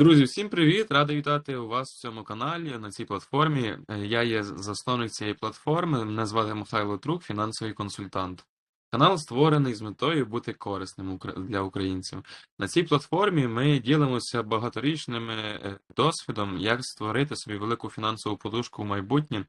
Друзі, всім привіт! Радий вітати у вас в цьому каналі на цій платформі. Е, Я є засновник цієї платформи. Мене звати Михайло Трук, фінансовий консультант. Канал створений з метою бути корисним для українців. На цій платформі ми ділимося багаторічним е, досвідом, як створити собі велику фінансову подушку в майбутнє,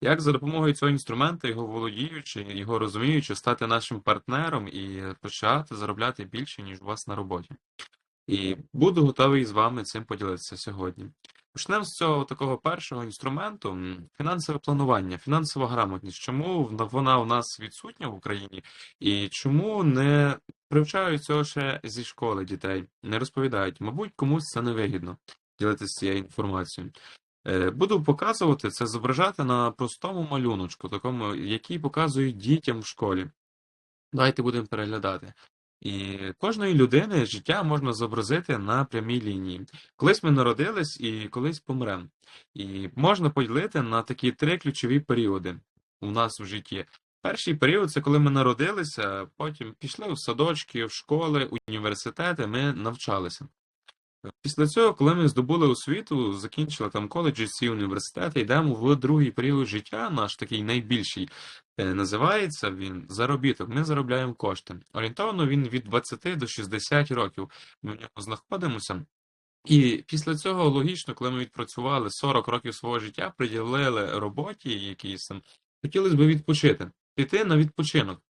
як за допомогою цього інструменту, його володіючи, його розуміючи, стати нашим партнером і почати заробляти більше, ніж у вас на роботі. І буду готовий з вами цим поділитися сьогодні. Почнемо з цього такого першого інструменту фінансове планування, фінансова грамотність. Чому вона- у нас відсутня в Україні, і чому не привчають цього ще зі школи дітей, не розповідають? Мабуть, комусь це не вигідно ділитися цією інформацією. Е, Буду показувати це, зображати на простому малюночку, такому, який показують дітям в школі. Давайте будемо переглядати. І кожної людини життя можна зобразити на прямій лінії. Колись ми народились і колись помремо. І можна поділити на такі три ключові періоди у нас в житті. Перший період це коли ми народилися, потім пішли в садочки, в школи, університети, ми навчалися. Після цього, коли ми здобули освіту, закінчили там коледжі, ці університети, йдемо в другий період життя, наш такий найбільший, Е, називається він заробіток. Ми заробляємо кошти. Орієнтовно він від 20 до 60 років. Ми в ньому знаходимося. І після цього логічно, коли ми відпрацювали 40 років свого життя, приділили роботі якійсь там, хотілося б відпочити, піти на відпочинок.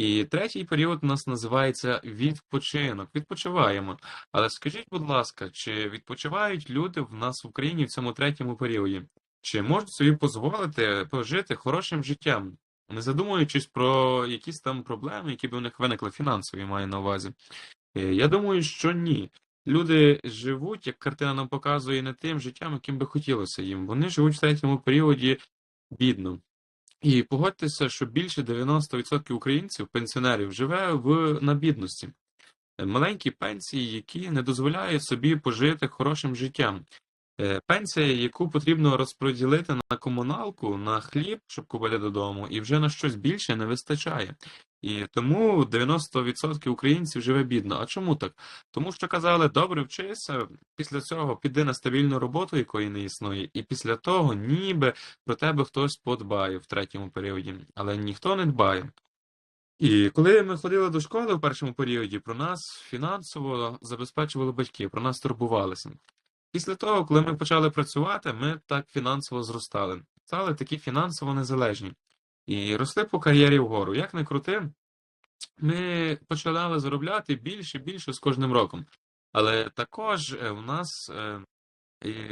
І третій період у нас називається відпочинок. Відпочиваємо. Але скажіть, будь ласка, чи відпочивають люди в нас в Україні в цьому третьому періоді? Чи можуть собі дозволити пожити хорошим життям, не задумуючись про якісь там проблеми, які б у них виникли фінансові, маю на увазі? Е, Я думаю, що ні. Люди живуть, як картина нам показує, не тим життям, яким би хотілося їм. Вони живуть в третьому періоді бідно. І погодьтеся, що більше 90% українців, пенсіонерів, живе в на бідності. Е, Маленькі пенсії, які не дозволяють собі пожити хорошим життям. Е, Пенсія, яку потрібно розподілити на комуналку, на хліб, щоб купити додому, і вже на щось більше не вистачає. І тому 90% українців живе бідно. А чому так? Тому що казали, добре вчися, після цього піди на стабільну роботу, якої не існує, і після того ніби про тебе хтось подбає в третьому періоді, але ніхто не дбає. І коли ми ходили до школи в першому періоді, про нас фінансово забезпечували батьки, про нас турбувалися. Після того, коли ми почали працювати, ми так фінансово зростали, стали такі фінансово незалежні і росли по кар'єрі вгору. Як не крути, ми почали заробляти більше і більше з кожним роком. Але також е, в нас, е,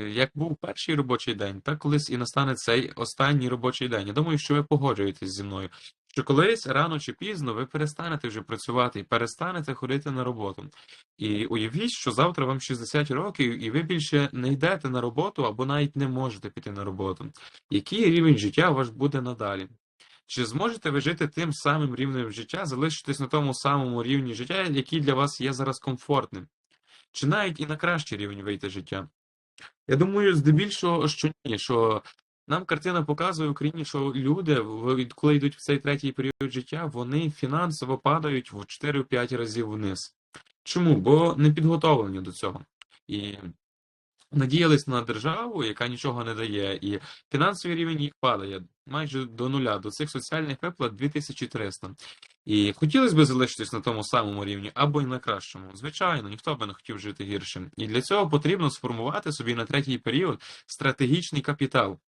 як був перший робочий день, так колись і настане цей останній робочий день. Я думаю, що ви погоджуєтесь зі мною, що колись рано чи пізно ви перестанете вже працювати і перестанете ходити на роботу. І уявіть, що завтра вам 60 років, і ви більше не йдете на роботу або навіть не можете піти на роботу. Який рівень життя ваш буде надалі? Чи зможете ви жити тим самим рівнем життя, залишитись на тому самому рівні життя, який для вас є зараз комфортним? Чи навіть і на кращий рівень вийти життя? Я думаю, здебільшого, що ні, що нам картина показує в Україні, що люди, коли йдуть в цей третій період життя, вони фінансово падають в 4-5 разів вниз. Чому? Бо не підготовлені до цього. І надіялись на державу, яка нічого не дає, і фінансовий рівень їх падає майже до нуля, до цих соціальних виплат 2300. І хотілося б залишитись на тому самому рівні або й на кращому. Звичайно, ніхто би не хотів жити гіршим. І для цього потрібно сформувати собі на третій період стратегічний капітал.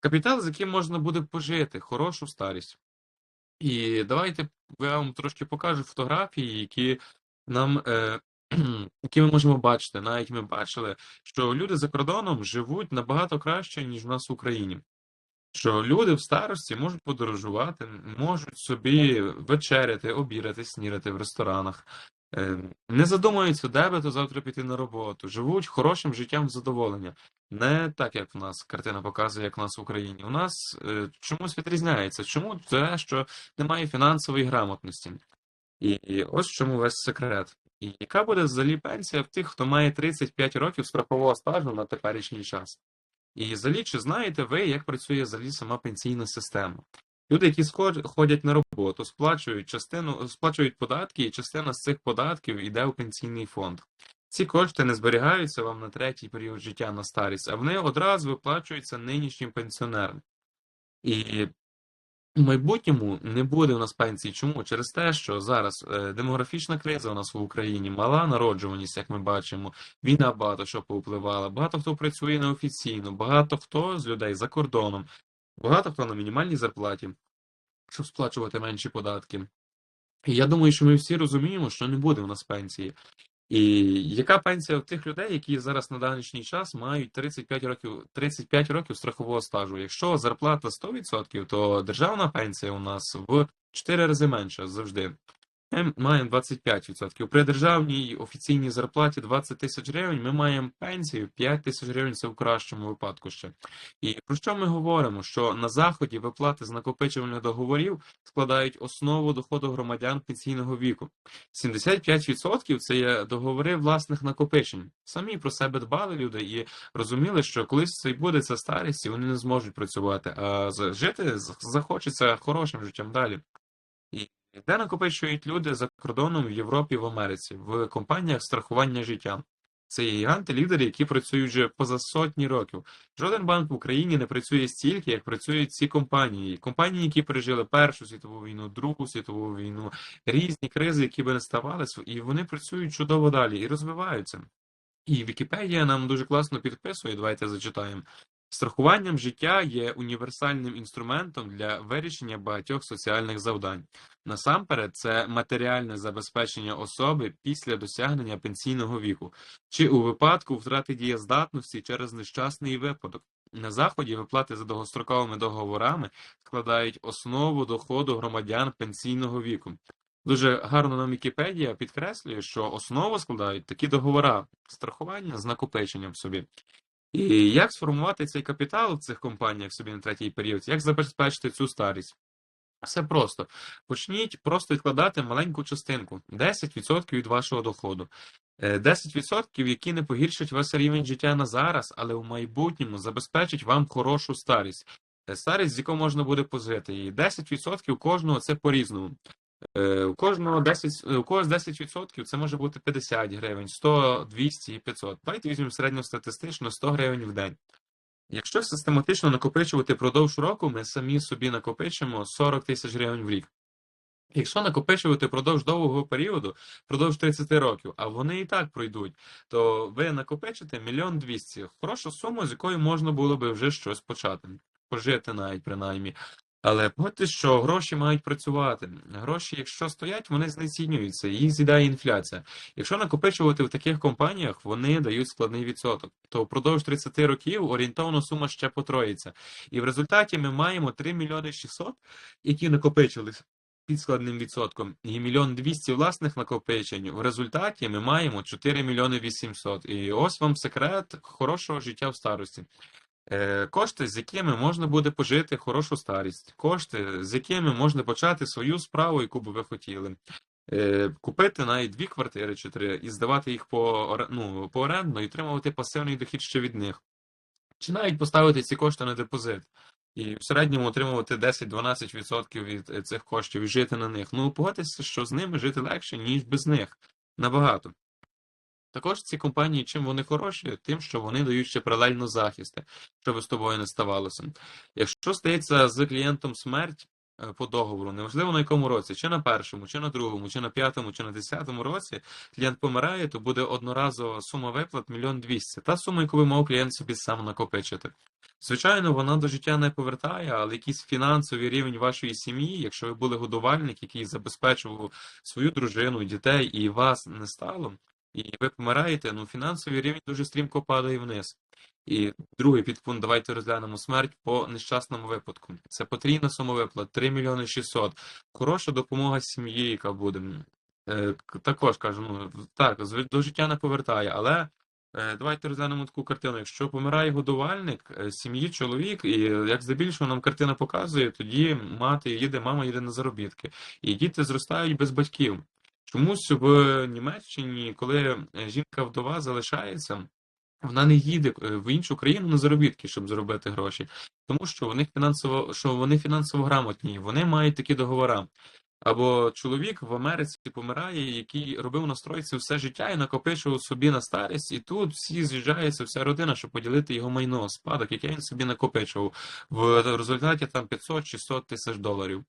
Капітал, з яким можна буде пожити хорошу старість. І давайте я вам трошки покажу фотографії, які нам е, які ми можемо бачити. Навіть ми бачили, що люди за кордоном живуть набагато краще, ніж в нас в Україні. Що люди в старості можуть подорожувати, можуть собі вечеряти, обірати, снідати в ресторанах, е, не задумуються, де би то завтра піти на роботу, живуть хорошим життям задоволення. Не так, як в нас картина показує, як в нас в Україні. У нас е, чомусь відрізняється. Чому те, що немає фінансової грамотності? І ось чому весь секрет. І яка буде взагалі пенсія в тих, хто має 35 років страхового стажу на теперішній час? І взагалі, чи знаєте ви, як працює взагалі сама пенсійна система? Люди, які ходять на роботу, сплачують частину, сплачують податки, і частина з цих податків йде у пенсійний фонд. Ці кошти не зберігаються вам на третій період життя на старість, а вони одразу виплачуються нинішнім пенсіонерам. І в майбутньому не буде у нас пенсій. Чому? Через те, що зараз е, демографічна криза у нас в Україні, мала народжуваність, як ми бачимо, війна багато що повпливала, багато хто працює неофіційно, багато хто з людей за кордоном, багато хто на мінімальній зарплаті, щоб сплачувати менші податки. І я думаю, що ми всі розуміємо, що не буде у нас пенсії. І яка пенсія у тих людей, які зараз на даний час мають 35 років 35 років страхового стажу? Якщо зарплата 100%, то державна пенсія у нас в 4 рази менша завжди. Ми маємо 25%. При державній офіційній зарплаті 20 тисяч гривень ми маємо пенсію 5 тисяч гривень, це в кращому випадку ще. І про що ми говоримо? Що на заході виплати з накопичувальних договорів складають основу доходу громадян пенсійного віку. 75% це є договори власних накопичень. Самі про себе дбали люди і розуміли, що колись це й буде це старість, і вони не зможуть працювати, а жити захочеться хорошим життям далі. І де накопичують люди за кордоном в Європі, в Америці, в компаніях страхування життя. Це є гіганти, лідери, які працюють вже поза сотні років. Жоден банк в Україні не працює стільки, як працюють ці компанії. Компанії, які пережили Першу світову війну, Другу світову війну, різні кризи, які би не ставали, і вони працюють чудово далі і розвиваються. І Вікіпедія нам дуже класно підписує, давайте зачитаємо. Страхуванням життя є універсальним інструментом для вирішення багатьох соціальних завдань. Насамперед, це матеріальне забезпечення особи після досягнення пенсійного віку, чи у випадку втрати дієздатності через нещасний випадок. На заході виплати за довгостроковими договорами складають основу доходу громадян пенсійного віку. Дуже гарно нам Вікіпедія підкреслює, що основу складають такі договори страхування з накопиченням собі. І як сформувати цей капітал в цих компаніях собі на третій період? Як забезпечити цю старість? Все просто. Почніть просто відкладати маленьку частинку 10% від вашого доходу. Е, 10%, які не погіршать ваш рівень життя на зараз, але в майбутньому забезпечать вам хорошу старість. Е, Старість, з якою можна буде пожити. І 10% кожного це по-різному. Е, У кожного 10, у когось 10% це може бути 50 гривень, 100, 200 і 500. Давайте візьмемо середньостатистично 100 гривень в день. Якщо систематично накопичувати продовж року, ми самі собі накопичимо 40 тисяч гривень в рік. Якщо накопичувати продовж довгого періоду, продовж 30 років, а вони і так пройдуть, то ви накопичите мільйон двісті. Хороша сума, з якої можна було би вже щось почати, пожити навіть принаймні. Але погодьтесь, що гроші мають працювати. Гроші, якщо стоять, вони знецінюються, їх з'їдає інфляція. Якщо накопичувати в таких компаніях, вони дають складний відсоток. То впродовж 30 років орієнтовно сума ще потроїться. І в результаті ми маємо 3 мільйони 600, які накопичились під складним відсотком, і мільйон 200 власних накопичень. В результаті ми маємо 4 мільйони 800. І ось вам секрет хорошого життя в старості. Е, Кошти, з якими можна буде пожити хорошу старість, кошти, з якими можна почати свою справу, яку би ви хотіли. Е, Купити навіть дві квартири чи три і здавати їх по, ну, по оренду і отримувати пасивний дохід ще від них. Чи навіть поставити ці кошти на депозит і в середньому отримувати 10-12% від е, цих коштів і жити на них. Ну, погодьтеся, що з ними жити легше, ніж без них. Набагато. Також ці компанії, чим вони хороші, тим, що вони дають ще паралельно захисти, щоб з тобою не ставалося. Якщо стається з клієнтом смерть е, по договору, неважливо на якому році, чи на першому, чи на другому, чи на п'ятому, чи на десятому році, клієнт помирає, то буде одноразова сума виплат мільйон двісті. Та сума, яку би мав клієнт собі сам накопичити. Звичайно, вона до життя не повертає, але якийсь фінансовий рівень вашої сім'ї, якщо ви були годувальник, який забезпечував свою дружину, дітей, і вас не стало, і ви помираєте, ну фінансовий рівень дуже стрімко падає вниз. І другий підпункт, давайте розглянемо смерть по нещасному випадку. Це потрійна сума виплат 3 мільйони 600. Хороша допомога сім'ї, яка буде. Е, також кажу, ну так, до життя не повертає, але е, давайте розглянемо таку картину. Якщо помирає годувальник е, сім'ї, чоловік, і як здебільшого нам картина показує, тоді мати їде, мама їде на заробітки, і діти зростають без батьків. Чомусь в Німеччині, коли е, жінка вдова залишається, вона не їде е, в іншу країну на заробітки, щоб заробити гроші, тому що вони фінансово, що вони фінансово грамотні, вони мають такі договори. Або чоловік в Америці помирає, який робив на стройці все життя і накопичував собі на старість, і тут всі з'їжджаються, вся родина, щоб поділити його майно, спадок, який він собі накопичував. В результаті там 500 чи 100 тисяч доларів.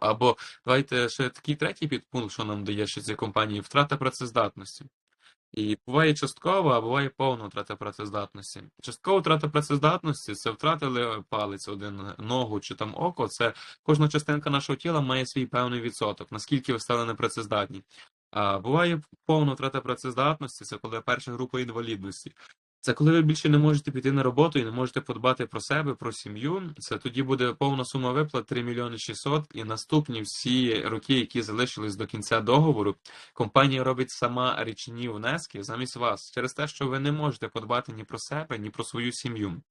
Або давайте ще такий третій підпункт, що нам дає ще ці компанії, втрата працездатності. І буває часткова, а буває повна втрата працездатності. Часткова втрата працездатності це втратили палець один, ногу чи там око. Це кожна частинка нашого тіла має свій певний відсоток, наскільки ви стали непрацездатні. А буває повна втрата працездатності, це коли перша група інвалідності. Це коли ви більше не можете піти на роботу і не можете подбати про себе, про сім'ю. Це тоді буде повна сума виплат 3 мільйони 600 і наступні всі роки, які залишились до кінця договору, компанія робить сама річні внески замість вас через те, що ви не можете подбати ні про себе, ні про свою сім'ю.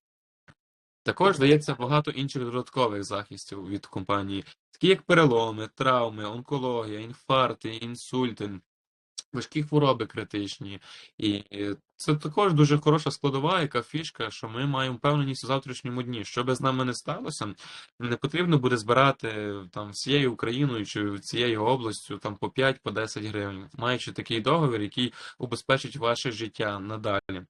Також дається багато інших додаткових захистів від компанії, такі як переломи, травми, онкологія, інфаркти, інсульти, важкі хвороби критичні. І це також дуже хороша складова, яка фішка, що ми маємо впевненість у завтрашньому дні. Що би з нами не сталося, не потрібно буде збирати там всією Україною чи цією областю там по 5 по 10 гривень, маючи такий договір, який убезпечить ваше життя надалі.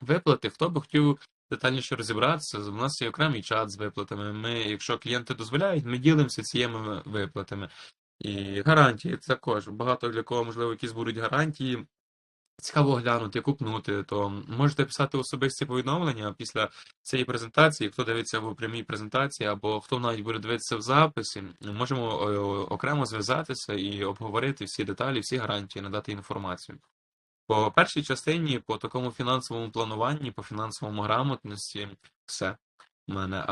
Виплати, хто би хотів детальніше розібратися, у нас є окремий чат з виплатами. Ми, якщо клієнти дозволяють, ми ділимося цими виплатами. І гарантії також. Багато для кого, можливо, якісь будуть гарантії. Цікаво глянути, купнути, то можете писати особисті повідомлення після цієї презентації, хто дивиться в прямій презентації, або хто навіть буде дивитися в записі, можемо е, окремо зв'язатися і обговорити всі деталі, всі гарантії, надати інформацію. По першій частині, по такому фінансовому плануванні, по фінансовому грамотності, все в мене.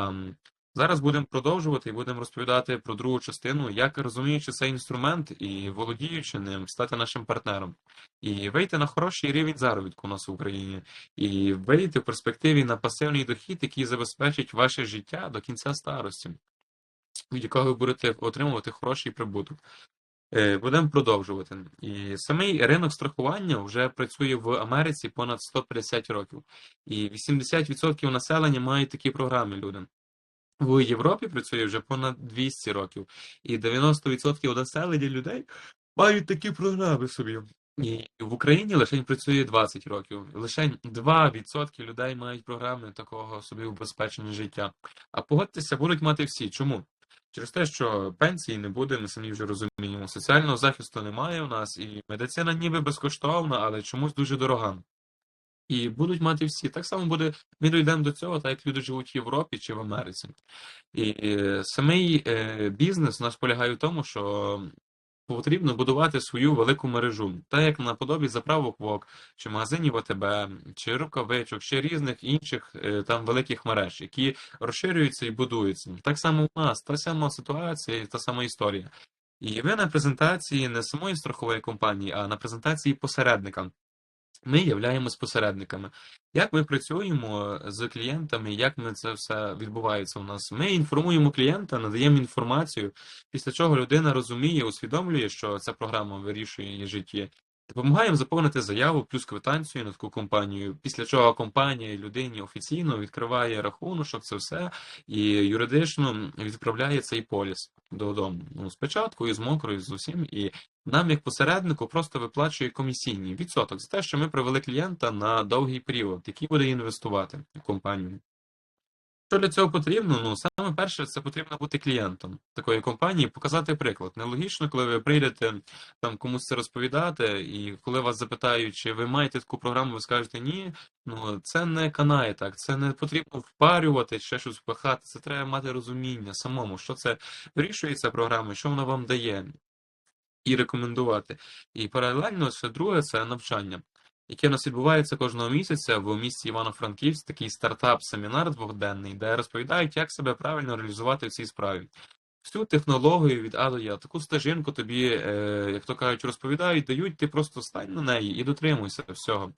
Зараз будемо продовжувати і будемо розповідати про другу частину, як розуміючи цей інструмент і володіючи ним, стати нашим партнером, і вийти на хороший рівень заробітку у нас в Україні, і вийти в перспективі на пасивний дохід, який забезпечить ваше життя до кінця старості, від якого ви будете отримувати хороший прибуток. Е, Будемо продовжувати. І самий ринок страхування вже працює в Америці понад 150 років, і 80% населення мають такі програми люди. В Європі працює вже понад 200 років, і 90% населення людей мають такі програми собі. І в Україні лише працює 20 років. Лише 2% людей мають програми такого собі убезпечення життя. А погодьтеся, будуть мати всі. Чому? Через те, що пенсії не буде, ми самі вже розуміємо. Соціального захисту немає у нас, і медицина ніби безкоштовна, але чомусь дуже дорога. І будуть мати всі. Так само буде, ми дійдемо до цього, так як люди живуть в Європі чи в Америці. І е, самий е, бізнес у нас полягає в тому, що потрібно будувати свою велику мережу, так як наподобі заправок ВОК, чи магазинів АТБ, чи рукавичок, чи різних інших е, там великих мереж, які розширюються і будуються. Так само у нас та сама ситуація, та сама історія. І ви на презентації не самої страхової компанії, а на презентації посередника. Ми являємось посередниками. Як ми працюємо з клієнтами, як ми це все відбувається у нас? Ми інформуємо клієнта, надаємо інформацію, після чого людина розуміє, усвідомлює, що ця програма вирішує її житті. Допомагаємо заповнити заяву плюс квитанцію на таку компанію, після чого компанія людині офіційно відкриває рахунок, це все, і юридично відправляє цей поліс додому. Ну, спочатку і з мокрою, з усім, і нам, як посереднику, просто виплачує комісійний відсоток за те, що ми привели клієнта на довгий період, який буде інвестувати в компанію. Що для цього потрібно? Ну, саме перше, це потрібно бути клієнтом такої компанії, показати приклад. Нелогічно, коли ви прийдете там комусь це розповідати, і коли вас запитають, чи ви маєте таку програму, ви скажете ні, ну це не канає так, це не потрібно впарювати, ще щось впихати, це треба мати розуміння самому, що це вирішує ця програма, що вона вам дає, і рекомендувати. І паралельно ще друге це навчання яке у нас відбувається кожного місяця в місті Івано-Франківськ, такий стартап-семінар двохденний, де розповідають, як себе правильно реалізувати в цій справі. Всю технологію від А до Я, таку стежинку тобі, е, як то кажуть, розповідають, дають, ти просто стань на неї і дотримуйся всього.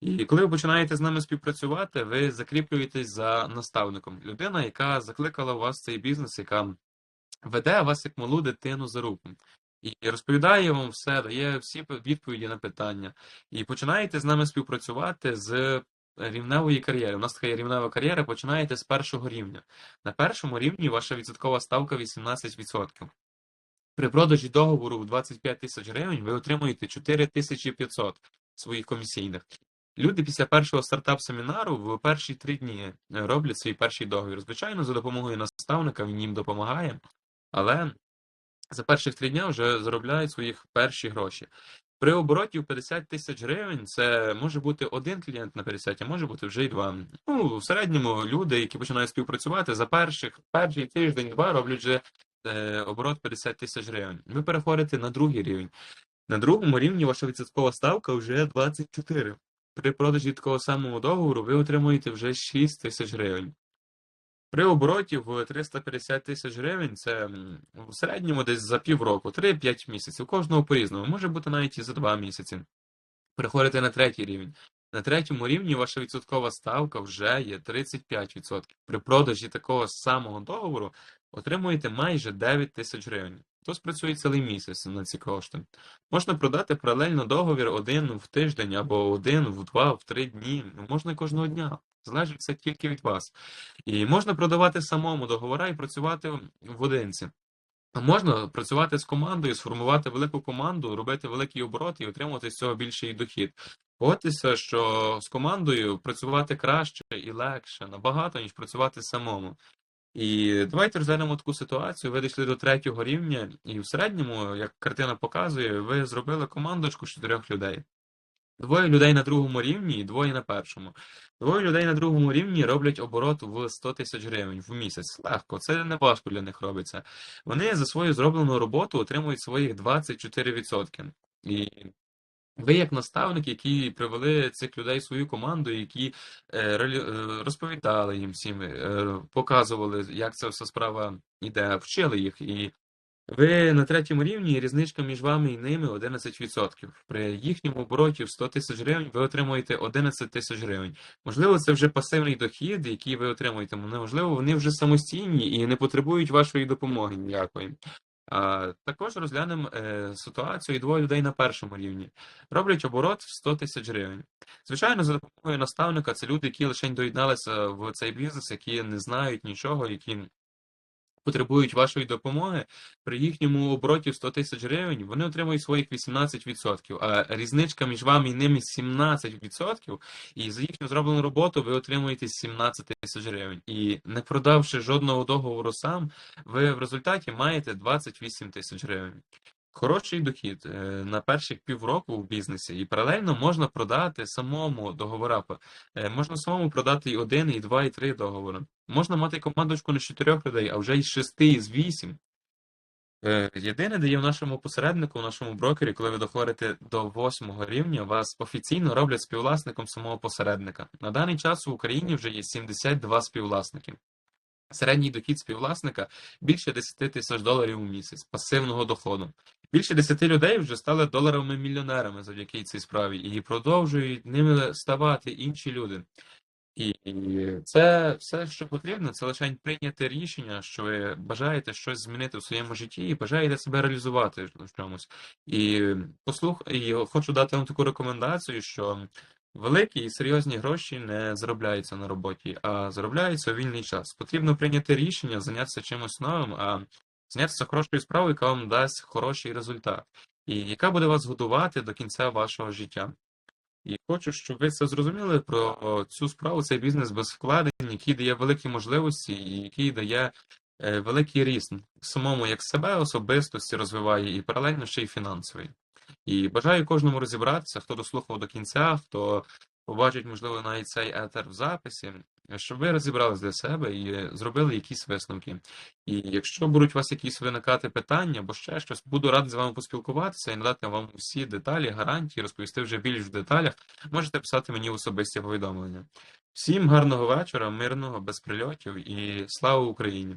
І коли ви починаєте з нами співпрацювати, ви закріплюєтесь за наставником. Людина, яка закликала у вас цей бізнес, яка веде вас як малу дитину за руку і розповідає вам все, дає всі відповіді на питання. І починаєте з нами співпрацювати з рівневої кар'єри. У нас така є рівнева кар'єра, починаєте з першого рівня. На першому рівні ваша відсоткова ставка 18%. При продажі договору в 25 тисяч гривень ви отримуєте 4500 своїх комісійних. Люди після першого стартап-семінару в перші три дні е, роблять свій перший договір. Звичайно, за допомогою наставника він їм допомагає, але за перших три дня вже заробляють своїх перші гроші. При обороті в 50 тисяч гривень це може бути один клієнт на 50, а може бути вже й два. Ну, в середньому люди, які починають співпрацювати, за перших перший тиждень-два роблять вже е, оборот 50 тисяч гривень. Ви переходите на другий рівень. На другому рівні ваша відсоткова ставка вже 24. При продажі такого самого договору ви отримуєте вже 6 тисяч гривень. При обороті в 350 тисяч гривень це в середньому десь за півроку, 3-5 місяців. Кожного по-різному, може бути навіть і за 2 місяці. Приходите на третій рівень. На третьому рівні ваша відсоткова ставка вже є 35%. При продажі такого самого договору отримуєте майже 9 тисяч гривень. То спрацює цілий місяць на ці кошти. Можна продати паралельно договір один в тиждень або один в два, в три дні. Ну, Можна кожного дня. Залежить це тільки від вас. І можна продавати самому договора і працювати в одинці. Можна працювати з командою, сформувати велику команду, робити великий оборот і отримувати з цього більший дохід. Погодьтеся, що з командою працювати краще і легше, набагато, ніж працювати самому. І давайте розглянемо таку ситуацію. Ви дійшли до третього рівня, і в середньому, як картина показує, ви зробили командочку з чотирьох людей. Двоє людей на другому рівні і двоє на першому. Двоє людей на другому рівні роблять оборот в 100 тисяч гривень в місяць. Легко, це не важко для них робиться. Вони за свою зроблену роботу отримують своїх 24%. І ви, як наставник, які привели цих людей в свою команду, які е, е, розповідали їм всім, е, показували, як ця вся справа йде, вчили їх. І ви на третьому рівні різничка між вами і ними 11%. При їхньому обороті в 100 тисяч гривень ви отримуєте 11 тисяч гривень. Можливо, це вже пасивний дохід, який ви отримуєте. Можливо, вони вже самостійні і не потребують вашої допомоги ніякої. Також розглянемо е, ситуацію і двоє людей на першому рівні. Роблять оборот в 100 тисяч гривень. Звичайно, за допомогою наставника це люди, які лише доєдналися в цей бізнес, які не знають нічого, які потребують вашої допомоги, при їхньому обороті в 100 тисяч гривень вони отримують своїх 18%, а різничка між вами і ними 17%, і за їхню зроблену роботу ви отримуєте 17 тисяч гривень. І не продавши жодного договору сам, ви в результаті маєте 28 тисяч гривень. Хороший дохід е, на перших півроку в бізнесі, і паралельно можна продати самому договора. Е, Можна самому продати і один, і два, і три договори. Можна мати командочку не з чотирьох людей, а вже із шести, із вісім. Е, Єдине, де є в нашому посереднику, в нашому брокері, коли ви доходите до восьмого рівня, вас офіційно роблять співвласником самого посередника. На даний час в Україні вже є 72 співвласники. Середній дохід співвласника більше 10 тисяч доларів у місяць пасивного доходу. Більше 10 людей вже стали доларовими мільйонерами завдяки цій справі і продовжують ними ставати інші люди. І це все, що потрібно, це лише прийняти рішення, що ви бажаєте щось змінити в своєму житті і бажаєте себе реалізувати в чомусь. І послух, і хочу дати вам таку рекомендацію, що великі і серйозні гроші не заробляються на роботі, а заробляються у вільний час. Потрібно прийняти рішення, зайнятися чимось новим, а зайнятися хорошою справою, яка вам дасть хороший результат, і яка буде вас годувати до кінця вашого життя. І хочу, щоб ви це зрозуміли про цю справу, цей бізнес без вкладень, який дає великі можливості і який дає е, великий ріст самому як себе особистості розвиває і паралельно ще й фінансовий. І бажаю кожному розібратися, хто дослухав до кінця, хто побачить, можливо, навіть цей етер в записі, щоб ви розібрались для себе і зробили якісь висновки. І якщо будуть у вас якісь виникати питання або ще щось, буду радий з вами поспілкуватися і надати вам всі деталі, гарантії, розповісти вже більш в деталях. Можете писати мені особисті повідомлення. Всім гарного вечора, мирного, без прильотів і слава Україні!